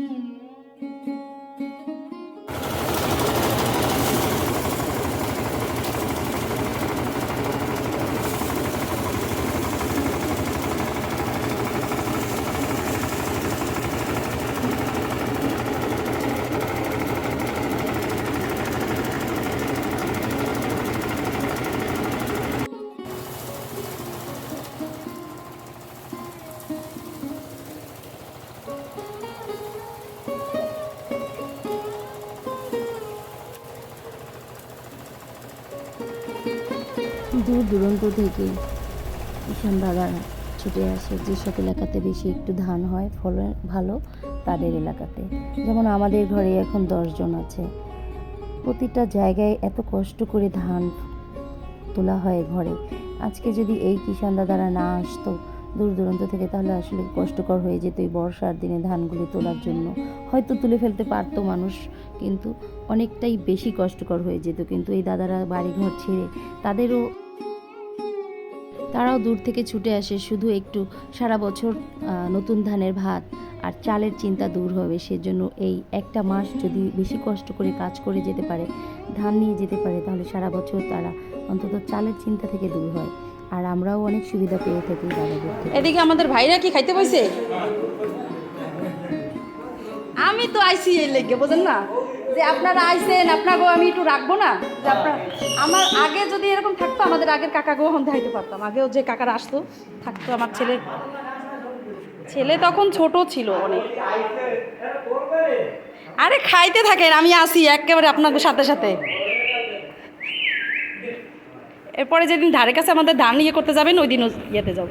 Mm-hmm. দূর দূরান্ত থেকে কিষান দাদারা ছুটে আসে যেসব এলাকাতে বেশি একটু ধান হয় ফলন ভালো তাদের এলাকাতে। যেমন আমাদের ঘরে এখন দশজন আছে। প্রতিটা জায়গায় এত কষ্ট করে ধান তোলা হয় ঘরে। আজকে যদি এই কিষান দাদারা না আসতো দূর দূরান্ত থেকে, তাহলে আসলে কষ্টকর হয়ে যেত এই বর্ষার দিনে ধানগুলি তোলার জন্য। হয়তো তুলে ফেলতে পারতো মানুষ, কিন্তু অনেকটাই বেশি কষ্টকর হয়ে যেত। কিন্তু এই দাদারা বাড়িঘর ছেড়ে তাদেরও তারাও দূর থেকে ছুটে আসে, শুধু একটু। সারা বছর নতুন ধানের ভাত আর চালের চিন্তা দূর হবে, সেজন্য এই একটা মাস যদি বেশি কষ্ট করে কাজ করে যেতে পারে, ধান নিয়ে যেতে পারে, তাহলে সারা বছর তারা অন্তত চালের চিন্তা থেকে দূর হয়। আর আমরাও অনেক সুবিধা পেয়ে থাকি এদিকে আমাদের ভাইরা কি খাইতে পাইছে? আমি তো আইসি এই লেগে, বোঝেন না? যে আপনারা আইসেন আপনাকেও আমি একটু রাখব না? যে আপনার আমার আগে যদি এরকম থাকতো, আমাদের আগের কাকাকেও এখন দেখাইতে পারতাম। আগেও যে কাকারা আসতো, থাকতো আমার ছেলে। ছেলে তখন ছোট ছিল অনেক। আরে খাইতে থাকেন, আমি আসি একেবারে আপনাদের সাথে সাথে। এরপরে যেদিন ধারে কাছে আমাদের ধান ইয়ে করতে যাবেন, ওই দিন ইয়েতে যাব।